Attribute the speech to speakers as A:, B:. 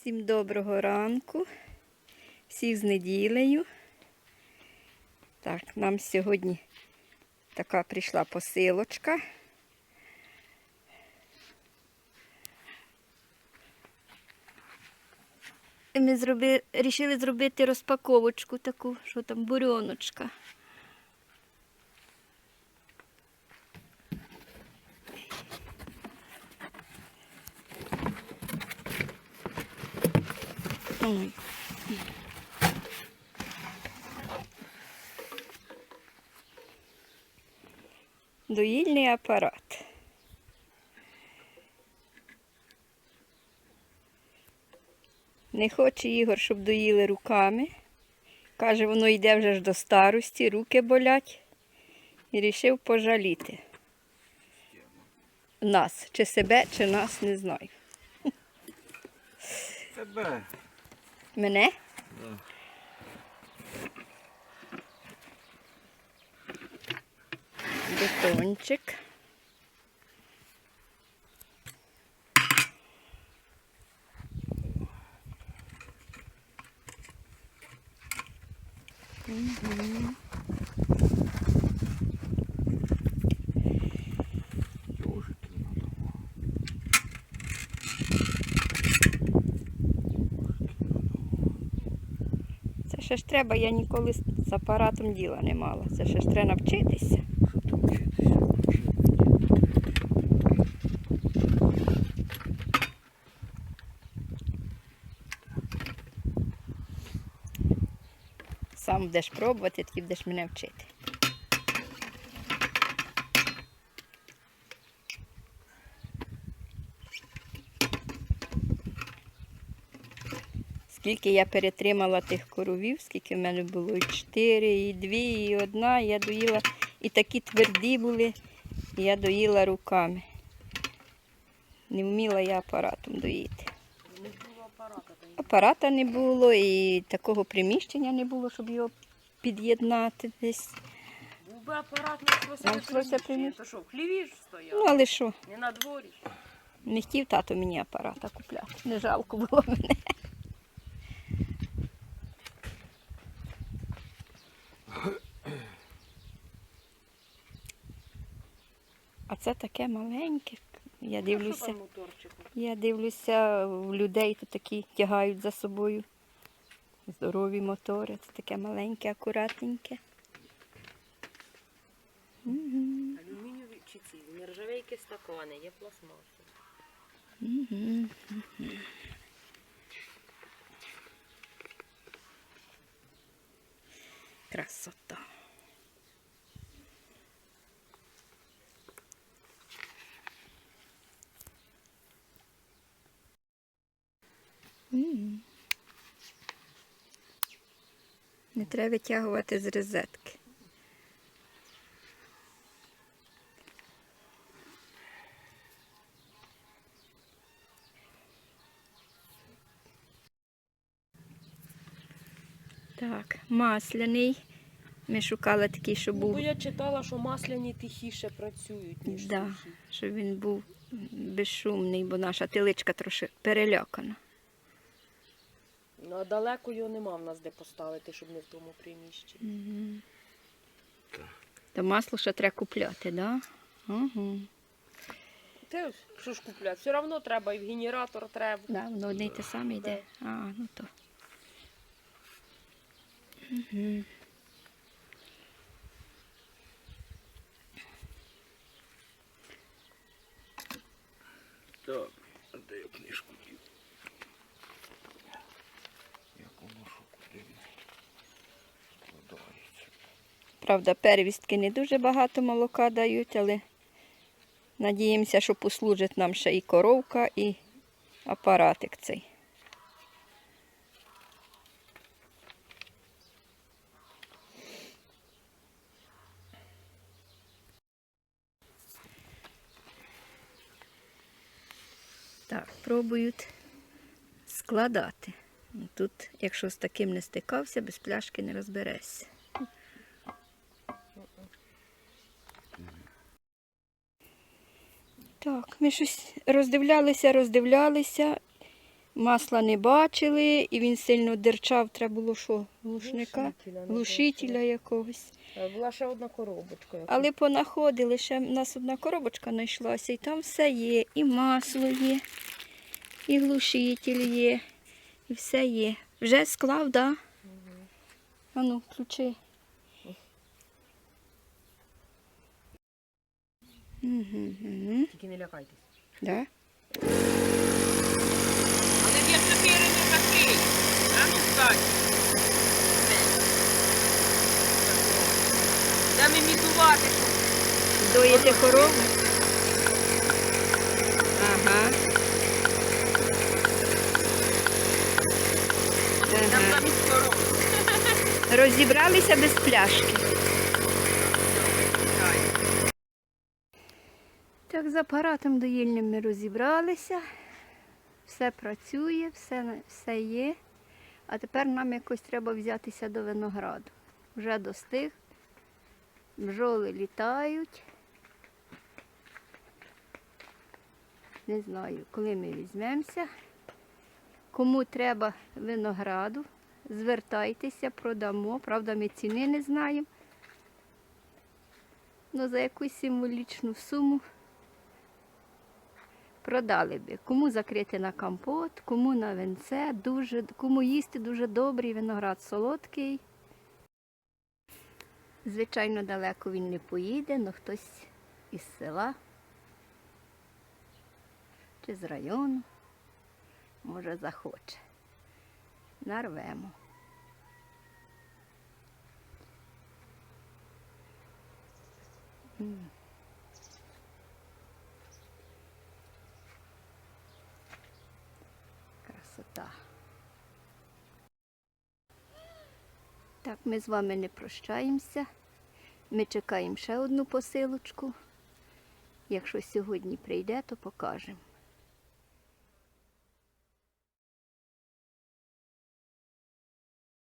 A: Всім доброго ранку, всіх з неділею. Так, нам сьогодні така прийшла посилочка. Ми зроби, рішили зробити розпаковочку таку, що там бурьоночка. Ой. Доїльний апарат. Не хоче Ігор, щоб доїли руками. Каже, воно йде вже ж до старості, руки болять. І рішив пожаліти. Нас, чи себе, чи нас, не знаю.
B: Тебе.
A: Мене?
B: Да.
A: Бетончик. Мгм. Ще ж треба, я ніколи з апаратом діла не мала. Це ще ж треба навчитися. Сам будеш пробувати, тоді будеш мене вчити. Скільки я перетримала тих коровів, скільки в мене було і чотири, і дві, і одна. Я доїла, і такі тверді були, я доїла руками. Не вміла я апаратом доїти.
C: Не було апарата.
A: Апарата не було і такого приміщення не було, щоб його під'єднати десь.
C: Був би апарат, Знайшлося приміщення.
A: приміщення.
C: То що, в хліві ж
A: Ну, але що,
C: Не на дворі.
A: не хотів тато мені апарата купляти. Не жалко було мене. А це таке маленьке. Я дивлюся, я дивлюся, людей то такі тягають за собою. Здорові мотори. Це таке маленьке, акуратненьке.
C: Алюмінієві чи ці? Нержавейки стакани, є пластмаси.
A: Мгм. Красота. Не треба витягувати з розетки. Так, масляний. Ми шукали такий, щоб був,
C: бо я читала, що масляні тихіше працюють, ніж
A: да,
C: сухі.
A: щоб він був безшумний, бо наша теличка трохи перелякана.
C: Ну, а далеко його нема в нас де поставити, щоб не в тому приміщенні.
A: То масло ще треба купляти, так? Да? Угу.
C: Ти що ж купляти? Все одно треба, і в генератор треба.
A: Да, воно одне й те саме йде. А, ну то. Угу.
B: Так, а де я книжку дів? Як воно що куди складається?
A: Правда, первістки не дуже багато молока дають, але надіємося, що послужить нам ще і коровка, і апаратик цей. Так, пробують складати. Тут, якщо з таким не стикався, без пляшки не розберешся. Так, ми щось роздивлялися, роздивлялися Масла не бачили, і він сильно дерчав, треба було що? Глушника?
C: Глушителя не
A: Глушителя якогось.
C: Е, Була ще одна коробочка. яка.
A: Але понаходили, ще в нас одна коробочка знайшлася, і там все є. І масло є, і глушитель є, і все є. Вже склав, так? Да? А ну, Угу,
C: Тільки не лякайтесь.
A: да?
B: Але я чотири не такий. А ну встань. Де ми мітувати?
A: Доїте корову? Ага.
B: Там
A: ага.
B: замість.
A: Розібралися без пляшки. Так, з апаратом доїльним ми розібралися. Все працює, все, все є. А тепер нам якось треба взятися до винограду. Вже достиг. Бджоли літають. Не знаю, коли ми візьмемося. Кому треба винограду, звертайтеся, продамо. Правда, ми ціни не знаємо. Ну, за якусь символічну суму продали би. Кому закрити на компот, кому на венце, дуже, кому їсти дуже добрий виноград солодкий. Звичайно, далеко він не поїде, але хтось із села чи з району, може, захоче. Нарвемо. М. Красота. Так, ми з вами не прощаємося. Ми чекаємо ще одну посилочку. Якщо сьогодні прийде, то покажемо.